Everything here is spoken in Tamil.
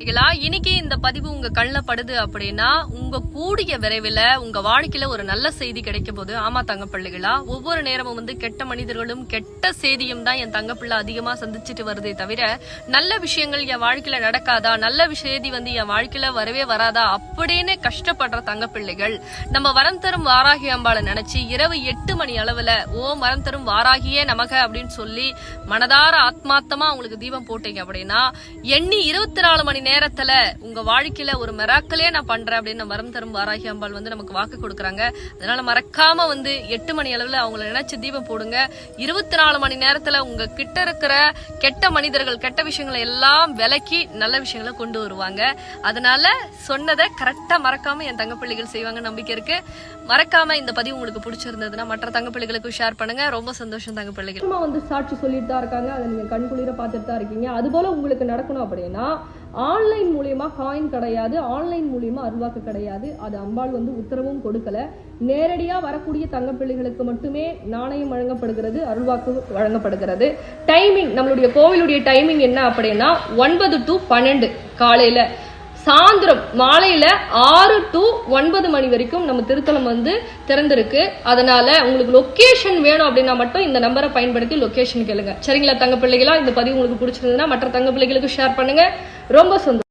சரிங்களா? இன்னைக்கு இந்த பதிவு உங்க கண்ணில் படுது அப்படின்னா உங்க கூடிய விரைவில் உங்க வாழ்க்கையில ஒரு நல்ல செய்தி கிடைக்க போது ஆமா தங்கப்பள்ளைகளா ஒவ்வொரு நேரமும் வந்து கெட்ட மனிதர்களும் கெட்ட செய்தியும் தான் என் தங்கப்பிள்ளை அதிகமா சந்திச்சுட்டு வருதே தவிர நல்ல விஷயங்கள் என் வாழ்க்கையில நடக்காதா நல்ல செய்தி வந்து என் வாழ்க்கையில வரவே வராதா அப்படின்னு கஷ்டப்படுற தங்கப்பிள்ளைகள் நம்ம வரம் தரும் வாராகி அம்பாளை நினைச்சு இரவு எட்டு மணி அளவுல ஓ வரம் தரும் வாராகியே நமக அப்படின்னு சொல்லி மனதார ஆத்மாத்தமா உங்களுக்கு தீபம் போட்டீங்க அப்படின்னா எண்ணி இருபத்தி நாலு மணி நேரத்துல உங்க வாழ்க்கையில ஒரு மெராக்கலே நான் பண்றேன் அப்படின்னு மரம் தரும் வாராகி அம்பாள் வந்து நமக்கு வாக்கு கொடுக்குறாங்க. அதனால மறக்காம வந்து எட்டு மணி அளவுல அவங்கள நினைச்சு தீபம் போடுங்க. இருபத்தி நாலு மணி நேரத்துல உங்க கிட்ட இருக்கிற கெட்ட மனிதர்கள் கெட்ட விஷயங்களை எல்லாம் விலக்கி நல்ல விஷயங்களை கொண்டு வருவாங்க. அதனால சொன்னதை கரெக்டா மறக்காம என் தங்கப்பிள்ளைகள் செய்வாங்க நம்பிக்கை இருக்கு. மறக்காம இந்த பதிவு உங்களுக்கு பிடிச்சிருந்ததுன்னா மற்ற தங்கப்பிள்ளைகளுக்கும் ஷேர் பண்ணுங்க. ரொம்ப சந்தோஷம் தங்கப்பிள்ளைகள். வந்து சாட்சி சொல்லிட்டு தான் இருக்காங்க. அதை நீங்க கண்குளிர பார்த்துட்டு தான் இருக்கீங்க. அது போல உங்களுக்கு நடக்கணும் அப்படின்னா ஆன்லைன் மூலியமா காயின் கிடையாது ஆன்லைன் மூலியமா அருள்வாக்கு கிடையாது. அது அம்பாள் வந்து உத்தரவும் கொடுக்கல. நேரடியா வரக்கூடிய தங்கப்பிள்ளைகளுக்கு மட்டுமே நாணயம் வழங்கப்படுகிறது அருள்வாக்கு வழங்கப்படுகிறது. டைமிங் நம்மளுடைய கோவிலுடைய டைமிங் என்ன அப்படின்னா ஒன்பது டு பன்னெண்டு காலையில. சாயந்தரம் மாலையில ஆறு டு ஒன்பது மணி வரைக்கும் நம்ம திருத்தலம் வந்து திறந்திருக்கு. அதனால உங்களுக்கு லொக்கேஷன் வேணும் அப்படின்னா மட்டும் இந்த நம்பரை பயன்படுத்தி லொக்கேஷன் கேளுங்க. சரிங்களா தங்க பிள்ளைகளா? இந்த பதிவு உங்களுக்கு பிடிச்சிருந்ததுன்னா மற்ற தங்க பிள்ளைகளுக்கு ஷேர் பண்ணுங்க. ரொம்ப சந்தோஷம்.